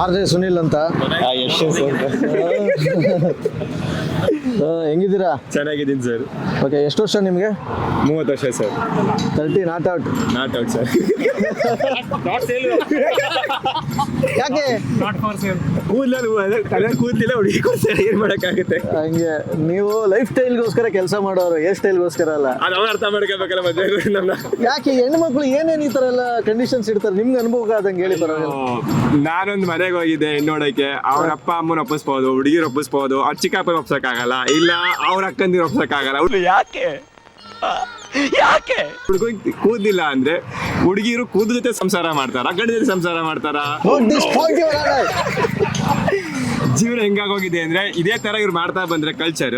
R J Sunil ಅಂತ. ಆ, ಹೆಂಗಿದ್ದೀರಾ? ಚೆನ್ನಾಗಿದ್ದೀನಿ ಸರ್. ಓಕೆ ಎಷ್ಟು ವರ್ಷ ನಿಮಗೆ? ಮೂವತ್ತು ವರ್ಷ sir. Thirty not out not out sir ಯಾಕೆ? ಕೂದಲಲ್ಲಿ ಕೂದಲಿಲ್ಲ ಹುಡುಗಿ ಕೊಡ್ತಾರೆ ಏನು ಮಾಡೋಕ್ಕಾಗುತ್ತೆ? ಹಂಗೆ ನೀವು ಲೈಫ್ ಸ್ಟೈಲ್ಗೋಸ್ಕರ ಕೆಲಸ ಮಾಡೋರು ಹೇರ್ ಸ್ಟೈಲ್ಗೋಸ್ಕರ ಅಲ್ಲ. ಅದು ಅವ್ರು ಅರ್ಥ ಮಾಡ್ಕೋಬೇಕಲ್ಲ ಮದುವೆ ನಮ್ಮ ಯಾಕೆ ಹೆಣ್ಮಕ್ಳು ಏನೇನು ಈ ಥರ ಎಲ್ಲ ಕಂಡೀಷನ್ಸ್ ಇಡ್ತಾರೆ? ನಿಮ್ಗೆ ಅನುಭವ ಆದಂಗೆ ಹೇಳಿ ಪರವಾಗಿಲ್ಲ. ನಾನೊಂದು ಮನೆಗೆ ಹೋಗಿದ್ದೆ ಹೆಣ್ಣು ನೋಡಕ್ಕೆ ಅವ್ರ ಅಪ್ಪ ಅಮ್ಮನ ಒಪ್ಪಿಸ್ಬೋದು ಹುಡುಗಿರು ಒಪ್ಪಿಸ್ಬೋದು ಅವ್ರ ಚಿಕ್ಕಪ್ಪ ಒಪ್ಸಕ್ಕಾಗಲ್ಲ ಇಲ್ಲ ಅವ್ರ ಅಕ್ಕಂದಿರು ಒಪ್ಸಕ್ಕಾಗಲ್ಲ. ಅವ್ರು ಯಾಕೆ? ಯಾಕೆ? ಹುಡುಗ ಕೂದಿಲ್ಲ ಅಂದ್ರೆ ಹುಡುಗಿರು ಕೂದ ಜೊತೆ ಸಂಸಾರ ಮಾಡ್ತಾರ ಗಂಡ ಜೊತೆ ಸಂಸಾರ ಮಾಡ್ತಾರ? ಹೆಂಗಾಗೋಗಿದೆ ಅಂದ್ರೆ ಇದೇ ತರ ಇವ್ರು ಮಾಡ್ತಾ ಬಂದ್ರೆ ಕಲ್ಚರ್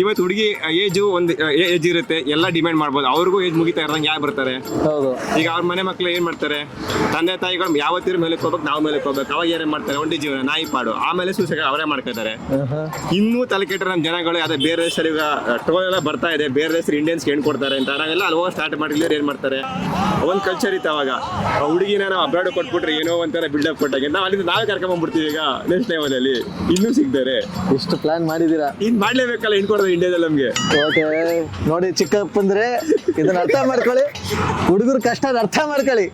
ಇವತ್ತು ಹುಡುಗಿ ಏಜು ಒಂದು ಏಜ್ ಇರುತ್ತೆ ಎಲ್ಲ ಡಿಮ್ಯಾಂಡ್ ಮಾಡ್ಬೋದು. ಅವ್ರಿಗೂ ಏಜ್ ಮುಗಿತಾ ಇರೋದಂಗೆ ಯಾರು ಬರ್ತಾರೆ? ಹೌದು. ಈಗ ಅವ್ರ ಮನೆ ಮಕ್ಳು ಏನ್ ಮಾಡ್ತಾರೆ? ತಂದೆ ತಾಯಿಗಳು ಯಾವತ್ತಿರ ಮೇಲೆ ಹೋಗ್ಬೇಕು ನಾವು ಮೇಲೆ ಹೋಗ್ಬೇಕು. ಅವಾಗ ಏನೇ ಮಾಡ್ತಾರೆ? ಒಂಟಿ ಜೀವನ ನಾಯಿ ಪಾಡು. ಆಮೇಲೆ ಸೂಸಕ ಅವರೇ ಮಾಡ್ಕೊತಾರೆ ಇನ್ನೂ ತಲೆ ಕೆಟ್ಟರೆ ನಮ್ಮ ಜನಗಳು ಅದೇ ಬೇರೆ ದೇಶದಲ್ಲಿ ಈಗ ಟ್ರೋಲ್ ಎಲ್ಲ ಬರ್ತಾ ಇದೆ. ಬೇರೆ ದೇಶ ಇಂಡಿಯನ್ಸ್ ಹೆಣ್ಣು ಕೊಡ್ತಾರೆ ಅಂತ. ನಾವೆಲ್ಲ ಅಲ್ಲಿ ಹೋಗಿ ಸ್ಟಾರ್ಟ್ ಮಾಡಿದ್ರೆ ಏನ್ ಮಾಡ್ತಾರೆ? ಒಂದು ಕಲ್ಚರ್ ಇತ್ತು ಅವಾಗ. ಹುಡುಗಿನ ನಾವು ಅಬ್ರಾಡ್ ಕೊಟ್ಬಿಟ್ರೆ ಏನೋ ಒಂಥರ ಬಿಲ್ಡಪ್ ಕೊಟ್ಟಾಗ. ನಾವು ಅಲ್ಲಿಂದ ನಾವೇ ಕರ್ಕೊಂಡ್ಬಂದ್ಬಿಡ್ತೀವಿ ಈಗ ನೆಕ್ಸ್ಟ್ ಲೆವೆಲಲ್ಲಿ ಸಿಗ್ತಾರೆ ಇಷ್ಟು ಪ್ಲಾನ್ ಮಾಡಿದೀರಾ ಇನ್ ಮಾಡ್ಲೇಬೇಕಲ್ಲ ಹೆಣ್ಣು ಕೊಡೋದು ಇಂಡಿಯಾದಲ್ಲಿ ನಮಗೆ. ಓಕೆ ನೋಡಿ ಚಿಕ್ಕಪ್ಪಂದ್ರೆ ಇದನ್ನ ಅರ್ಥ ಮಾಡ್ಕೊಳ್ಳಿ. ಹುಡುಗರು ಕಷ್ಟ ಅರ್ಥ ಮಾಡ್ಕೊಳ್ಳಿ.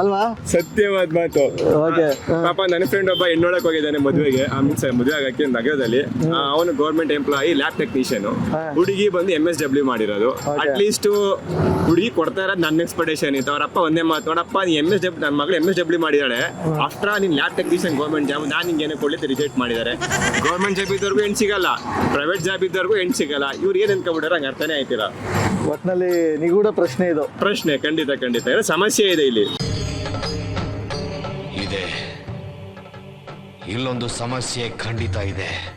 ಅಲ್ವಾ? ಸತ್ಯವಾದ ಮಾತು. ಓಕೆ ಪಾಪ ನನ್ನ ಫ್ರೆಂಡ್ ಒಬ್ಬ ಹೆಣ್ಣೊಳಕ್ ಹೋಗಿದ್ದಾನೆ ಮದುವೆಗೆ ಮೀನ್ಸ್ ಮದುವೆ ಆಗಕ್ಕೆ ನಗರದಲ್ಲಿ. ಅವನು ಗೌರ್ಮೆಂಟ್ ಎಂಪ್ಲಾಯಿ ಲ್ಯಾಬ್ ಟೆಕ್ನಿಷಿಯನ್ ಹುಡುಗಿ ಬಂದು ಎಂ ಎಸ್ ಡಬ್ಲ್ಯೂ ಮಾಡಿರೋದು. ಅಟ್ಲೀಸ್ಟ್ ಅಟ್ ಲೀಸ್ಟ್ ಹುಡುಗಿ ಕೊಡ್ತಾ ಇರೋದು ನನ್ನ ಎಕ್ಸ್ಪೆಕ್ಟೇಷನ್ ಇತ್ತು. ಅವರಪ್ಪ ಒಂದೇ ಮಾತು ನೋಡಪ್ಪ ನೀ ಎಂ ಎಸ್ ಡಬ್ಲ್ಯೂ ನನ್ನ ಮಗಳು ಎಂ ಎಸ್ ಡಬ್ಲ್ಯೂ ಮಾಡಿದಾಳೆ ಅಷ್ಟ್ರ ನೀನ್ ಲ್ಯಾಬ್ ಟೆಕ್ನಿಷಿಯನ್ ಗೌರ್ಮೆಂಟ್ ಜಾಬ್ ನಾನು ನಿಂಗೆ ಏನಕ್ಕೆ ಕೊಡ್ಲಿಕ್ಕೆ ರಿಜೆಕ್ಟ್ ಮಾಡಿದ್ದಾರೆ? ಗೌರ್ಮೆಂಟ್ ಜಾಬ್ ಇದ್ದವ್ರಿಗೂ ಹೆಣ್ಣು ಸಿಗಲ್ಲ ಪ್ರೈವೇಟ್ ಜಾಬ್ ಇದ್ದವ್ರಿಗೂ ಹೆಣ್ಣು ಸಿಗಲ್ಲ. ಇವ್ರು ಏನ್ ಅನ್ಕೊಂಡ್ಬಿಟ್ಟಾರ ಹಂಗೆ ಅರ್ಥನೇ ಆಯ್ತಿಲ್ಲ. ಒಟ್ನಲ್ಲಿ ನಿಗೂಢ ಪ್ರಶ್ನೆ ಇದು. ಪ್ರಶ್ನೆ ಖಂಡಿತ ಖಂಡಿತ. ಏನೋ ಸಮಸ್ಯೆ ಇದೆ ಇಲ್ಲಿ? ಇದೆ. ಇಲ್ಲೊಂದು ಸಮಸ್ಯೆ ಖಂಡಿತ ಇದೆ.